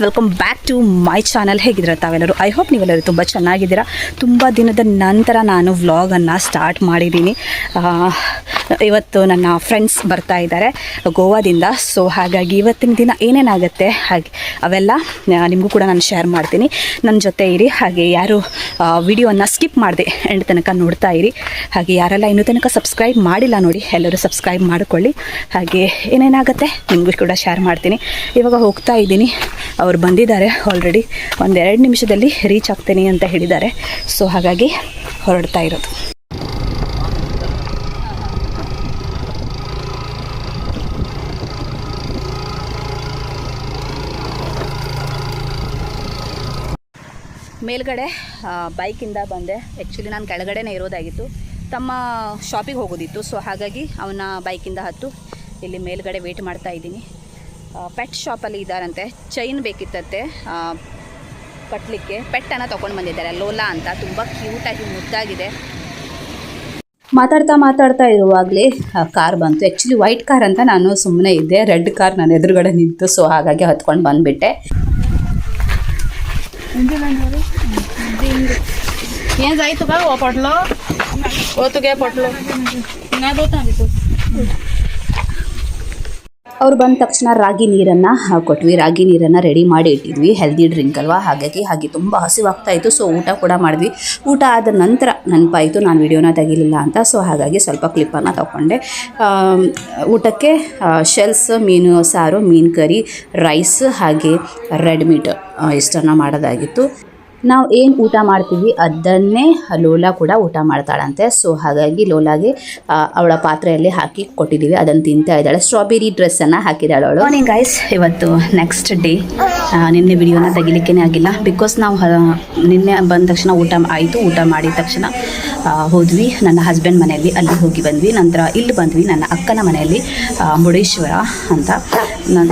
Welcome back to my channel ಹೇಗಿದ್ದೀರಾ ತಾವೆಲ್ಲರೂ? I hope ನೀವೆಲ್ಲರೂ ತುಂಬ ಚೆನ್ನಾಗಿದ್ದೀರಾ. ತುಂಬ ದಿನದ ನಂತರ ನಾನು ವ್ಲಾಗನ್ನು ಸ್ಟಾರ್ಟ್ ಮಾಡಿದ್ದೀನಿ. ಇವತ್ತು ನನ್ನ ಫ್ರೆಂಡ್ಸ್ ಬರ್ತಾ ಇದ್ದಾರೆ ಗೋವಾದಿಂದ. ಸೊ ಹಾಗಾಗಿ ಇವತ್ತಿನ ದಿನ ಏನೇನಾಗುತ್ತೆ, ಹಾಗೆ ಅವೆಲ್ಲ ನಿಮಗೂ ಕೂಡ ನಾನು ಶೇರ್ ಮಾಡ್ತೀನಿ. ನನ್ನ ಜೊತೆ ಇರಿ, ಹಾಗೆ ಯಾರು ವಿಡಿಯೋನ ಸ್ಕಿಪ್ ಮಾಡಿದೆ ಎಂಡ್ ತನಕ ನೋಡ್ತಾ ಇರಿ. ಹಾಗೆ ಯಾರೆಲ್ಲ ಇನ್ನೂ ತನಕ ಸಬ್ಸ್ಕ್ರೈಬ್ ಮಾಡಿಲ್ಲ ನೋಡಿ, ಎಲ್ಲರೂ ಸಬ್ಸ್ಕ್ರೈಬ್ ಮಾಡಿಕೊಳ್ಳಿ. ಹಾಗೆ ಏನೇನಾಗುತ್ತೆ ನಿಮಗೂ ಕೂಡ ಶೇರ್ ಮಾಡ್ತೀನಿ. ಇವಾಗ ಹೋಗ್ತಾ ಇದ್ದೀನಿ. ಅವ್ರು ಬಂದಿದ್ದಾರೆ ಆಲ್ರೆಡಿ ಒಂದೆರಡು ನಿಮಿಷದಲ್ಲಿ ರೀಚ್ ಆಗ್ತೀನಿ ಅಂತ ಹೇಳಿದ್ದಾರೆ. ಸೊ ಹಾಗಾಗಿ ಹೊರಡ್ತಾ ಇರೋದು. ಮೇಲ್ಗಡೆ ಬೈಕಿಂದ ಬಂದೆ. ಆ್ಯಕ್ಚುಲಿ ನಾನು ಕೆಳಗಡೆನೇ ಇರೋದಾಗಿತ್ತು. ತಮ್ಮ ಶಾಪಿಗೆ ಹೋಗೋದಿತ್ತು. ಸೊ ಹಾಗಾಗಿ ಅವನ ಬೈಕಿಂದ ಹತ್ತು. ಇಲ್ಲಿ ಮೇಲ್ಗಡೆ ವೇಟ್ ಮಾಡ್ತಾ ಇದ್ದೀನಿ. ಪೆಟ್ ಶಾಪಲ್ಲಿ ಇದ್ದಾರಂತೆ. ಚೈನ್ ಬೇಕಿತ್ತಂತೆ. ಕಟ್ಟಲಿಕ್ಕೆ ಪೆಟ್ಟನ್ನು ತೊಗೊಂಡು ಬಂದಿದ್ದಾರೆ. ಲೋಲಾ ಅಂತ. ತುಂಬ ಕ್ಯೂಟಾಗಿ ಮುದ್ದಾಗಿದೆ. ಮಾತಾಡ್ತಾ ಮಾತಾಡ್ತಾ ಇರುವಾಗಲೇ ಕಾರ್ ಬಂತು. ಆ್ಯಕ್ಚುಲಿ ವೈಟ್ ಕಾರ್ ಅಂತ ನಾನು ಸುಮ್ಮನೆ ಇದ್ದೆ. ರೆಡ್ ಕಾರ್ ನಾನು ಎದುರುಗಡೆ ನಿಂತು. ಸೊ ಹಾಗಾಗಿ ಹತ್ಕೊಂಡು ಬಂದುಬಿಟ್ಟೆ. हे जायतो तुका हो पटलो? हो तुगे पटलो? ना दोता ಅವ್ರು ಬಂದ ತಕ್ಷಣ ರಾಗಿ ನೀರನ್ನು ಕೊಟ್ವಿ ರಾಗಿ ನೀರನ್ನು ರೆಡಿ ಮಾಡಿ ಇಟ್ಟಿದ್ವಿ. ಹೆಲ್ದಿ ಡ್ರಿಂಕ್ ಅಲ್ವಾ? ಹಾಗಾಗಿ ಹಾಗೆ ತುಂಬ ಹಸಿವಾಗ್ತಾ ಇತ್ತು. ಸೊ ಊಟ ಕೂಡ ಮಾಡಿದ್ವಿ. ಊಟ ಆದ ನಂತರ ನೆನಪಾಯಿತು, ನಾನು ವಿಡಿಯೋನ ತೆಗಿಲಿಲ್ಲ ಅಂತ. ಸೊ ಹಾಗಾಗಿ ಸ್ವಲ್ಪ ಕ್ಲಿಪ್ಪನ್ನು ತಗೊಂಡೆ. ಊಟಕ್ಕೆ ಶೆಲ್ಸ್ ಮೀನು, ಸಾರು, ಮೀನು ಕರಿ ರೈಸ್ ಹಾಗೆ ರೆಡ್ ಮೀಟ್ ಇಷ್ಟನ್ನು ಮಾಡೋದಾಗಿತ್ತು. ನಾವು ಏನು ಊಟ ಮಾಡ್ತೀವಿ, ಅದನ್ನೇ ಲೋಲಾ ಕೂಡ ಊಟ ಮಾಡ್ತಾಳಂತೆ. ಸೊ ಹಾಗಾಗಿ ಲೋಲಾಗೆ ಅವಳ ಪಾತ್ರೆಯಲ್ಲಿ ಹಾಕಿ ಕೊಟ್ಟಿದ್ದೀವಿ ಅದನ್ನು ತಿಂತಾ ಇದ್ದಾಳೆ. ಸ್ಟ್ರಾಬೆರಿ ಡ್ರೆಸ್ಸನ್ನು ಹಾಕಿದ್ದಾಳೆ ಅವಳು. ಮಾರ್ನಿಂಗ್ ಗೈಸ್ ಇವತ್ತು ನೆಕ್ಸ್ಟ್ ಡೇ ನಿನ್ನೆ ವಿಡಿಯೋನ ತೆಗಿಲಿಕ್ಕೇ ಆಗಿಲ್ಲ. ಬಿಕಾಸ್ ನಾವು ನಿನ್ನೆ ಬಂದ ತಕ್ಷಣ ಊಟ ಆಯಿತು. ಊಟ ಮಾಡಿದ ತಕ್ಷಣ ಹೋದ್ವಿ. ನನ್ನ ಹಸ್ಬೆಂಡ್ ಮನೆಯಲ್ಲಿ, ಅಲ್ಲಿ ಹೋಗಿ ಬಂದ್ವಿ. ನಂತರ ಇಲ್ಲಿ ಬಂದ್ವಿ. ನನ್ನ ಅಕ್ಕನ ಮನೆಯಲ್ಲಿ ಮುರುಡೇಶ್ವರ ಅಂತ. ನನ್ನ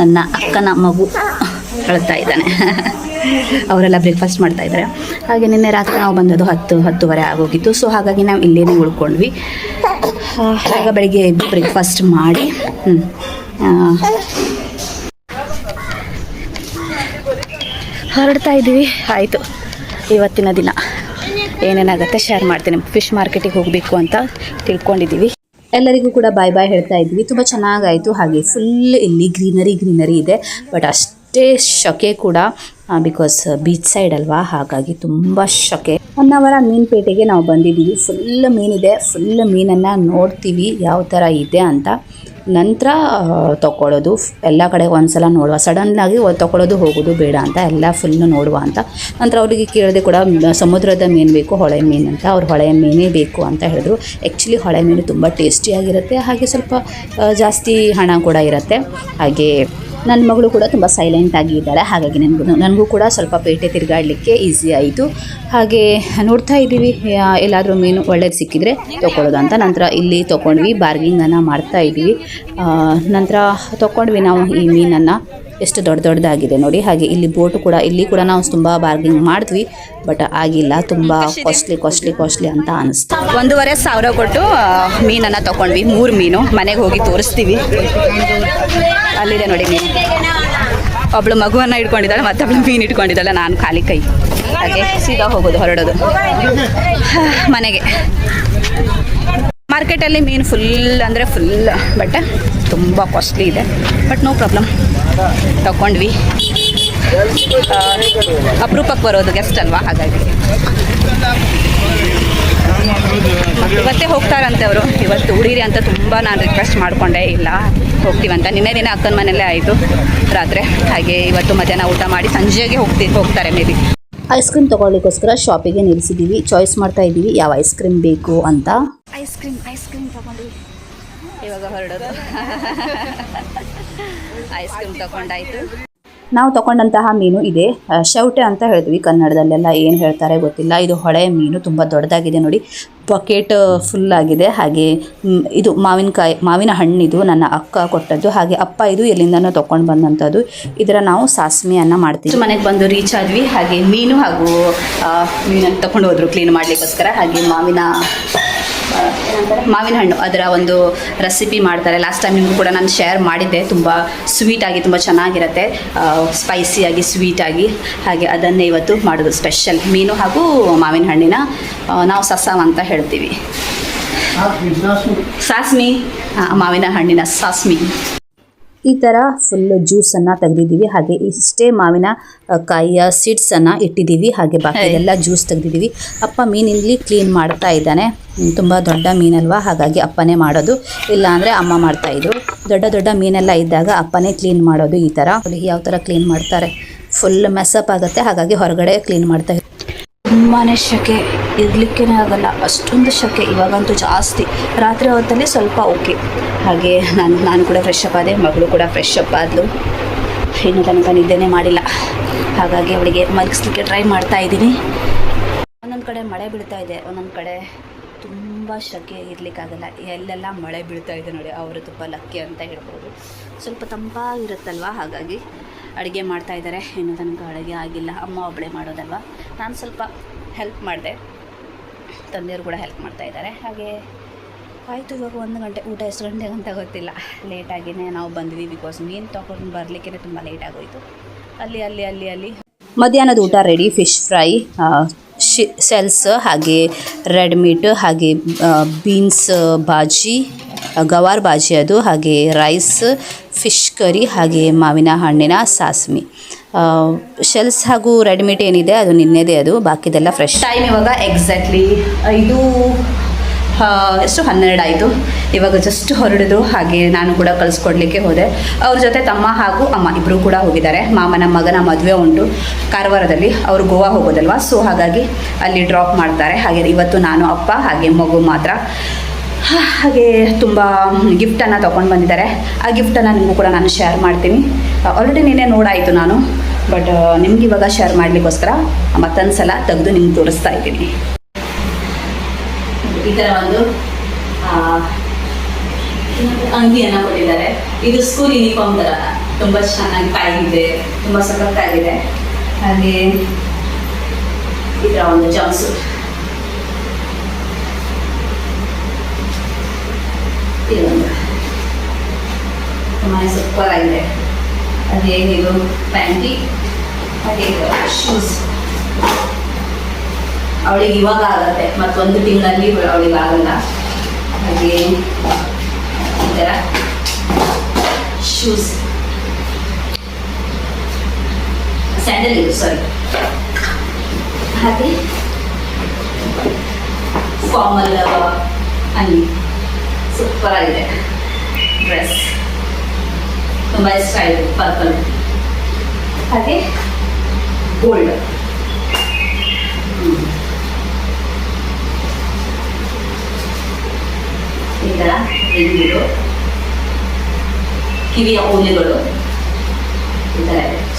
ನನ್ನ ಅಕ್ಕನ ಮಗು. ಅಳ್ತಾ ಇದ್ದಾನೆ. ಅವರೆಲ್ಲ ಬ್ರೇಕ್ಫಾಸ್ಟ್ ಮಾಡ್ತಾ ಇದ್ದಾರೆ. ಹಾಗೆ ನಿನ್ನೆ ರಾತ್ರಿ ನಾವು ಬಂದದ್ದು ಹತ್ತು, ಹತ್ತುವರೆ ಆಗೋಗಿತ್ತು. ಸೊ ಹಾಗಾಗಿ ನಾವು ಇಲ್ಲೇನೇ ಉಳ್ಕೊಂಡ್ವಿ. ಆಗ ಬೆಳಿಗ್ಗೆ ಎದ್ದು ಬ್ರೇಕ್ಫಾಸ್ಟ್ ಮಾಡಿ ಹೊರಡ್ತಾ ಇದ್ದೀವಿ. ಆಯಿತು. ಇವತ್ತಿನ ದಿನ. ಏನೇನಾಗುತ್ತೆ ಶೇರ್ ಮಾಡ್ತೀನಿ. ಫಿಶ್ ಮಾರ್ಕೆಟಿಗೆ ಹೋಗಬೇಕು ಅಂತ ತಿಳ್ಕೊಂಡಿದ್ದೀವಿ. ಎಲ್ಲರಿಗೂ ಕೂಡ ಬಾಯ್ ಬಾಯ್ ಹೇಳ್ತಾ ಇದ್ವಿ ತುಂಬ ಚೆನ್ನಾಗಾಯಿತು. ಹಾಗೆ ಫುಲ್ ಇಲ್ಲಿ ಗ್ರೀನರಿ ಗ್ರೀನರಿ ಇದೆ. ಬಟ್ ಅಷ್ಟೇ ಶಕೆ ಕೂಡ ಬಿಕಾಸ್ ಬೀಚ್ ಸೈಡ್ ಅಲ್ವಾ? ಹಾಗಾಗಿ ತುಂಬ ಶಕೆ. ಹೊನ್ನಾವರ ಮೀನುಪೇಟೆಗೆ ನಾವು ಬಂದಿದ್ದೀವಿ. ಫುಲ್ ಮೀನಿದೆ. ಫುಲ್ ಮೀನನ್ನು ನೋಡ್ತೀವಿ. ಯಾವ ಥರ ಇದೆ ಅಂತ. ನಂತರ ತಗೊಳ್ಳೋದು ಎಲ್ಲ ಕಡೆ ಒಂದ್ಸಲ ನೋಡುವ. ಸಡನ್ನಾಗಿ ತಗೊಳ್ಳೋದು ಹೋಗೋದು ಬೇಡ ಅಂತ, ಎಲ್ಲ ಫುಲ್ಲು ನೋಡುವ ಅಂತ. ನಂತರ ಅವರಿಗೆ ಕೇಳಿದೆ ಕೂಡ ಸಮುದ್ರದ ಮೀನು ಬೇಕು, ಹೊಳೆ ಮೀನು ಅಂತ. ಅವ್ರು ಹೊಳೆ ಮೀನೇ ಬೇಕು ಅಂತ ಹೇಳಿದ್ರು. ಆ್ಯಕ್ಚುಲಿ ಹೊಳೆ ಮೀನು ತುಂಬ ಟೇಸ್ಟಿಯಾಗಿರುತ್ತೆ ಹಾಗೆ ಸ್ವಲ್ಪ ಜಾಸ್ತಿ ಹಣ ಕೂಡ ಇರುತ್ತೆ. ಹಾಗೆ ನನ್ನ ಮಗಳು ಕೂಡ ತುಂಬ ಸೈಲೆಂಟ್ ಆಗಿ ಇದ್ದಾಳೆ. ಹಾಗಾಗಿ ನನಗೂ ನನಗೂ ಕೂಡ ಸ್ವಲ್ಪ ಪೇಟೆ ತಿರುಗಾಡಲಿಕ್ಕೆ ಈಸಿ ಆಯಿತು. ಹಾಗೆ ನೋಡ್ತಾ ಇದ್ದೀವಿ. ಎಲ್ಲಾದರೂ ಮೀನು ಒಳ್ಳೇದು ಸಿಕ್ಕಿದ್ರೆ ತೊಗೊಳ್ಳೋದು ಅಂತ ನಂತರ ಇಲ್ಲಿ ತೊಗೊಂಡ್ವಿ ಬಾರ್ಗಿಂಗನ್ನು ಮಾಡ್ತಾ ಇದ್ದೀವಿ. ನಂತರ ತೊಗೊಂಡ್ವಿ ನಾವು ಈ ಮೀನನ್ನು. ಎಷ್ಟು ದೊಡ್ಡ ದೊಡ್ಡದಾಗಿದೆ ನೋಡಿ, ಹಾಗೆ ಇಲ್ಲಿ ಬೋಟು ಕೂಡ, ಇಲ್ಲಿ ಕೂಡ ನಾವು ತುಂಬ ಬಾರ್ಗಿಂಗ್ ಮಾಡಿದ್ವಿ, ಬಟ್ ಆಗಿಲ್ಲ, ತುಂಬ ಕಾಸ್ಟ್ಲಿ ಕಾಸ್ಟ್ಲಿ ಕಾಸ್ಟ್ಲಿ ಅಂತ ಅನಿಸ್ತು. ಒಂದೂವರೆ ಸಾವಿರ ಕೊಟ್ಟು ಮೀನನ್ನು ತೊಗೊಂಡ್ವಿ ಮೂರು ಮೀನು, ಮನೆಗೆ ಹೋಗಿ ತೋರಿಸ್ತೀವಿ. ಅಲ್ಲಿದೆ ನೋಡಿ ಮೀನು. ಒಬ್ಳು ಮಗುವನ್ನು ಇಟ್ಕೊಂಡಿದ್ದಾಳೆ ಮತ್ತೊಬ್ಳು ಮೀನು ಇಟ್ಕೊಂಡಿದ್ದಾಳೆ ನಾನು ಖಾಲಿ ಕೈ. ಹಾಗೆ ಸೀದಾ ಹೋಗೋದು, ಹೊರಡೋದು. ಮನೆಗೆ. ಮಾರ್ಕೆಟಲ್ಲಿ ಮೀನು ಫುಲ್ ಅಂದರೆ ಫುಲ್ ಬಟ್ ತುಂಬ ಕಾಸ್ಟ್ಲಿ ಇದೆ. ಬಟ್ ನೋ ಪ್ರಾಬ್ಲಮ್ ತಗೊಂಡ್ವಿ ಅಪರೂಪಕ್ಕೆ ಬರೋದು ಗೆಸ್ಟ್ ಅಲ್ವಾ? ಹಾಗಾಗಿ. ಇವತ್ತೇ ಹೋಗ್ತಾರಂತೆ ಅವರು. ಇವತ್ತು ಉಡೀರಿ ಅಂತ ತುಂಬ ನಾನು ರಿಕ್ವೆಸ್ಟ್ ಮಾಡಿಕೊಂಡೇ ಇಲ್ಲ. ಹೋಗ್ತೀವಂತ. ನಿನ್ನೆ ದಿನ ಅಕ್ಕನ ಮನೆಯಲ್ಲೇ ಆಯಿತು. ರಾತ್ರಿ. ಹಾಗೆ ಇವತ್ತು ಮಧ್ಯಾಹ್ನ ಊಟ ಮಾಡಿ ಸಂಜೆಗೆ ಹೋಗ್ತಿ ಹೋಗ್ತಾರೆ ಮೇ ಬಿ ಐಸ್ ಕ್ರೀಮ್ ತೊಗೊಳ್ಳಿಕ್ಕೋಸ್ಕರ ಶಾಪಿಗೆ ನಿಲ್ಲಿಸಿದ್ದೀವಿ ಚಾಯ್ಸ್ ಮಾಡ್ತಾ ಇದ್ದೀವಿ ಯಾವ ಐಸ್ ಕ್ರೀಮ್ ಬೇಕು ಅಂತ. ಐಸ್ ಕ್ರೀಮ್ ಐಸ್ ಕ್ರೀಮ್ ತಗೊಂಡು. ಇವಾಗ ಹೊರಡೋದು. Ice cream ತಗೊಂಡಾಯ್ತು. ನಾವು ತಗೊಂಡಂತಹ ಮೀನು ಇದೆ. ಶೌಟೆ ಅಂತ ಹೇಳಿದ್ವಿ ಕನ್ನಡದಲ್ಲೆಲ್ಲ ಏನು ಹೇಳ್ತಾರೆ ಗೊತ್ತಿಲ್ಲ. ಇದು ಹೊಳೆ ಮೀನು, ತುಂಬ ದೊಡ್ಡದಾಗಿದೆ ನೋಡಿ. ಬಕೆಟ್ ಫುಲ್ ಆಗಿದೆ. ಹಾಗೆ ಇದು ಮಾವಿನಕಾಯಿ, ಮಾವಿನ ಹಣ್ಣಿದು, ನನ್ನ ಅಕ್ಕ ಕೊಟ್ಟದ್ದು. ಹಾಗೆ ಅಪ್ಪ ಇದು ಎಲ್ಲಿಂದನೋ ತೊಗೊಂಡು ಬಂದಂಥದ್ದು ಇದರ ನಾವು ಸಾಸ್ಮಿಯನ್ನು ಮಾಡ್ತೀವಿ. ಮನೆಗೆ ಬಂದು ರೀಚ್ ಆದ್ವಿ. ಹಾಗೆ ಮೀನು ಹಾಗೂ ಮೀನನ್ನು ತಗೊಂಡು ಹೋದರು ಕ್ಲೀನ್ ಮಾಡಲಿಕ್ಕೋಸ್ಕರ. ಹಾಗೆ ಮಾವಿನ ಮಾವಿನ ಹಣ್ಣು ಅದರ ಒಂದು ರೆಸಿಪಿ ಮಾಡ್ತಾರೆ. ಲಾಸ್ಟ್ ಟೈಮ್ ನಿಮಗೂ ಕೂಡ ನಾನು ಶೇರ್ ಮಾಡಿದ್ದೆ. ತುಂಬ ಸ್ವೀಟಾಗಿ ತುಂಬ ಚೆನ್ನಾಗಿರುತ್ತೆ. ಸ್ಪೈಸಿಯಾಗಿ ಸ್ವೀಟಾಗಿ ಹಾಗೆ ಅದನ್ನೇ ಇವತ್ತು ಮಾಡೋದು ಸ್ಪೆಷಲ್ ಮೀನು ಹಾಗೂ ಮಾವಿನ ಹಣ್ಣಿನ ನಾವು ಸಸಾವ್ ಅಂತ ಹೇಳ್ತೀವಿ. ಸಾಸ್ಮಿ. ಮಾವಿನ ಹಣ್ಣಿನ ಸಾಸ್ಮಿ. ಈ ಥರ ಫುಲ್ ಜ್ಯೂಸನ್ನು ತೆಗೆದಿದ್ದೀವಿ. ಹಾಗೆ ಇಷ್ಟೇ ಮಾವಿನ ಕಾಯಿಯ ಸೀಡ್ಸನ್ನು ಇಟ್ಟಿದ್ದೀವಿ. ಹಾಗೆ ಬಾಕಿ ಎಲ್ಲ ಜ್ಯೂಸ್ ತೆಗೆದಿದ್ದೀವಿ. ಅಪ್ಪ ಮೀನಿಲ್ಲಿ ಕ್ಲೀನ್ ಮಾಡ್ತಾ ಇದ್ದಾನೆ. ತುಂಬ ದೊಡ್ಡ ಮೀನಲ್ವಾ? ಹಾಗಾಗಿ ಅಪ್ಪನೇ ಮಾಡೋದು. ಇಲ್ಲ ಅಂದರೆ ಅಮ್ಮ ಮಾಡ್ತಾ ಇದ್ರು. ದೊಡ್ಡ ದೊಡ್ಡ ಮೀನೆಲ್ಲ ಇದ್ದಾಗ ಅಪ್ಪನೇ ಕ್ಲೀನ್ ಮಾಡೋದು ಈ ಥರ ಯಾವ ಥರ ಕ್ಲೀನ್ ಮಾಡ್ತಾರೆ? ಫುಲ್ ಮೆಸ್ಸಪ್ ಆಗುತ್ತೆ. ಹಾಗಾಗಿ ಹೊರಗಡೆ ಕ್ಲೀನ್ ಮಾಡ್ತಾ ತುಂಬಾ ಶೆಕೆ. ಇರಲಿಕ್ಕೇ ಆಗಲ್ಲ. ಅಷ್ಟೊಂದು ಶೆಕೆ. ಇವಾಗಂತೂ ಜಾಸ್ತಿ. ರಾತ್ರಿ ಹೊತ್ತಲ್ಲಿ ಸ್ವಲ್ಪ ಓಕೆ. ಹಾಗೆ ನಾನು ನಾನು ಕೂಡ ಫ್ರೆಶ್ ಅಪ್ ಆದೆ. ಮಗಳು ಕೂಡ ಫ್ರೆಶ್ ಅಪ್ ಆದಲು. ಇನ್ನು ತನಕ ನಿದ್ದೆನೇ ಮಾಡಿಲ್ಲ. ಹಾಗಾಗಿ ಅವಳಿಗೆ ಮಲಗಿಸ್ಲಿಕ್ಕೆ ಟ್ರೈ ಮಾಡ್ತಾ ಇದ್ದೀನಿ. ಒಂದೊಂದು ಕಡೆ ಮಳೆ ಬೀಳ್ತಾ ಇದೆ. ಒಂದೊಂದು ಕಡೆ ತುಂಬ ಶೆಕೆ ಇರಲಿಕ್ಕಾಗಲ್ಲ. ಎಲ್ಲೆಲ್ಲ ಮಳೆ ಬೀಳ್ತಾ ಇದೆ ನೋಡಿ. ಅವರು ತುಂಬ ಲಕ್ಕಿ ಅಂತ ಹೇಳ್ಬೋದು. ಸ್ವಲ್ಪ ತಂಪಾಗಿರುತ್ತಲ್ವ? ಹಾಗಾಗಿ ಅಡುಗೆ ಮಾಡ್ತಾ ಇದ್ದಾರೆ. ಇನ್ನು ತನಕ ಅಡುಗೆ ಆಗಿಲ್ಲ. ಅಮ್ಮ ಒಬ್ಬಳೆ ಮಾಡೋದಲ್ವ? ನಾನು ಸ್ವಲ್ಪ ಹೆಲ್ಪ್ ಮಾಡಿದೆ. ತಂದೆಯವರು ಕೂಡ ಹೆಲ್ಪ್ ಮಾಡ್ತಾ ಇದ್ದಾರೆ. ಹಾಗೆ ಆಯಿತು, ಇವಾಗ ಒಂದು ಗಂಟೆ ಊಟ ಎಷ್ಟು ಗಂಟೆಗೆ ಅಂತ ಗೊತ್ತಿಲ್ಲ. ಲೇಟಾಗಿಯೇ ನಾವು ಬಂದ್ವಿ ಬಿಕಾಸ್ ಮೀನು ತೊಗೊಂಡು ಬರಲಿಕ್ಕೆ ತುಂಬ ಲೇಟ್ ಆಗೋಯಿತು. ಅಲ್ಲಿ ಅಲ್ಲಿ ಅಲ್ಲಿ ಅಲ್ಲಿ. ಮಧ್ಯಾಹ್ನದ ಊಟ ready fish fry she cells ಹಾಗೆ ರೆಡ್ ಮೀಟ್ ಹಾಗೆ ಬೀನ್ಸ್ ಬಾಜಿ ಗವಾರ್ ಬಾಜಿ ಅದು, ಹಾಗೆ ರೈಸ್ ಕರಿ ಹಾಗೆ ಮಾವಿನ ಹಣ್ಣಿನ ಸಾಸ್ಮಿ. ಶೆಲ್ಸ್ ಹಾಗೂ ರೆಡಿಮೇಡ್ ಏನಿದೆ ಅದು ನಿನ್ನೆದೇ ಅದು, ಬಾಕಿದೆಲ್ಲ ಫ್ರೆಶ್ ಟೈಮ್ ಇವಾಗ ಎಕ್ಸಾಕ್ಟ್ಲಿ ಇದು ಎಷ್ಟು ಹನ್ನೆರಡು ಆಯಿತು ಇವಾಗ ಜಸ್ಟ್ ಹೊರಡಿದ್ರು ಹಾಗೆ ನಾನು ಕೂಡ ಕಳಿಸ್ಕೊಡ್ಲಿಕ್ಕೆ ಹೋದೆ. ಅವ್ರ ಜೊತೆ ತಮ್ಮ ಹಾಗೂ ಅಮ್ಮ ಇಬ್ಬರು ಕೂಡ ಹೋಗಿದ್ದಾರೆ. ಮಾಮನ ಮಗನ ಮದುವೆ ಉಂಟು ಕಾರವಾರದಲ್ಲಿ, ಅವರು ಗೋವಾ ಹೋಗೋದಲ್ವಾ? ಸೊ ಹಾಗಾಗಿ ಅಲ್ಲಿ ಡ್ರಾಪ್ ಮಾಡ್ತಾರೆ. ಹಾಗೆ ಇವತ್ತು ನಾನು ಅಪ್ಪ ಹಾಗೆ ಮಗು ಮಾತ್ರ. ಹಾಗೆ ತುಂಬ ಗಿಫ್ಟನ್ನು ತೊಗೊಂಡು ಬಂದಿದ್ದಾರೆ. ಆ ಗಿಫ್ಟನ್ನು ನಿಮಗೂ ಕೂಡ ನಾನು ಶೇರ್ ಮಾಡ್ತೀನಿ. ಆಲ್ರೆಡಿ ನಿನ್ನೆ ನೋಡಾಯಿತು ನಾನು. ಬಟ್ ನಿಮ್ಗೆ ಇವಾಗ ಶೇರ್ ಮಾಡಲಿಕ್ಕೋಸ್ಕರ ಮತ್ತೊಂದು ಸಲ ತೆಗೆದು ನಿಮ್ಗೆ ತೋರಿಸ್ತಾ ಇದ್ದೀನಿ. ಈ ಥರ ಒಂದು ಅಂಗಿಯನ್ನು ಕೊಟ್ಟಿದ್ದಾರೆ. ಇದು ಸ್ಕೂಲ್ ಯೂನಿಫಾರ್ಮ್ ಥರ ತುಂಬ ಚೆನ್ನಾಗಿ ಕಾಯಿದೆ ತುಂಬ ಸಖತ್ತಾಗಿದೆ. ಹಾಗೆ ಈ ಥರ ಒಂದು ಜಂಪ್ಸೂಟ್ ಇದೊಂದು ತುಂಬಾ ಸೂಪರ್ ಆಗಿದೆ ಹಾಗೆ ಇದು ಪ್ಯಾಂಟಿ ಹಾಗೆ ಶೂಸ್ ಅವಳಿಗೆ ಇವಾಗ ಆಗತ್ತೆ. ಮತ್ತೊಂದು ತಿಂಗಳಲ್ಲಿ ಅವಳಿಗೆ ಆಗಲ್ಲ. ಹಾಗೆ ಈ ಥರ ಶೂಸ್ ಸ್ಯಾಂಡಲ್ ಇದು ಸಾರಿ ಹಾಗೆ ಫಾರ್ಮಲ್ ಅಂಗಿ ಸೂಪರ್ ಆಗಿದೆ. ಡ್ರೆಸ್ ತುಂಬ ಇಷ್ಟ ಆಯಿತು ಪರ್ಪಲ್. ಹಾಗೆ ಗೋಲ್ಡ್ ಈ ಥರ ಕಿವಿಯ ಓಲೆಗಳು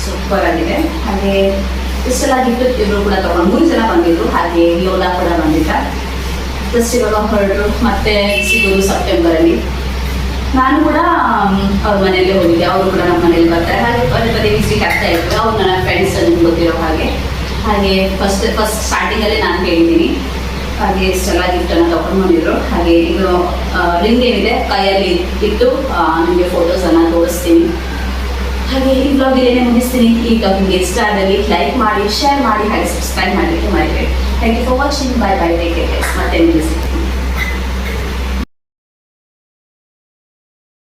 ಸೂಪರ್ ಆಗಿದೆ. ಹಾಗೆ ಇಷ್ಟೆಲ್ಲ ಗಿಫ್ಟ್ ಇವರು ಕೂಡ ತಗೊಂಡು ಮೂರು ಜನ ಬಂದಿದ್ರು. ಹಾಗೆ ಲೋಲಾ ಕೂಡ ಬಂದಿದ್ದ. ಜಸ್ಟ್ ಇವಾಗ ಹೊರಟರು ಮತ್ತೆ ಸಿಗೋದು ಸೆಪ್ಟೆಂಬರಲ್ಲಿ ನಾನು ಕೂಡ ಅವ್ರ ಮನೆಯಲ್ಲೇ ಹೋಗಿದ್ದೆ. ಅವರು ಕೂಡ ನಮ್ಮ ಮನೇಲಿ ಬರ್ತಾರೆ. ಹಾಗೆ ಪದೇ ಪದೇ ವಿಸಿಟ್ ಆಗ್ತಾ ಇದ್ರು. ಅವ್ರು ನನ್ನ ಫ್ರೆಂಡ್ಸ್ ನಿಮ್ಗೆ ಗೊತ್ತಿರೋ ಹಾಗೆ. ಹಾಗೆ ಫಸ್ಟ್ ಫಸ್ಟ್ ಸ್ಟಾರ್ಟಿಂಗಲ್ಲೇ ನಾನು ಹೇಳಿದ್ದೀನಿ. ಹಾಗೆ ಇಷ್ಟೆಲ್ಲ ಗಿಫ್ಟನ್ನು ತಗೊಂಡು ಬಂದಿದ್ರು. ಹಾಗೆ ಇದು ರಿಂಗ್ ಏನಿದೆ, ಕೈಯಲ್ಲಿ ಇಟ್ಟು ನಿಮಗೆ ಫೋಟೋಸನ್ನು ತೋರಿಸ್ತೀನಿ. ಹಾಗೆ ಈ ಬ್ಲಾಗ್ ಇಲ್ಲೇನೆ ಮುಗಿಸ್ತೀನಿ. ಈ ಬ್ಲಾಗ್ ನಿಮಗೆ ಇಷ್ಟ ಆದಲ್ಲಿ ಲೈಕ್ ಮಾಡಿ ಶೇರ್ ಮಾಡಿ, ಹಾಗೆ ಸಬ್ಸ್ಕ್ರೈಬ್ ಮಾಡಲಿಕ್ಕೆ ಮರಿಬೇಡಿ. Thank you for watching. Bye bye. Take care, guys. Matin visit.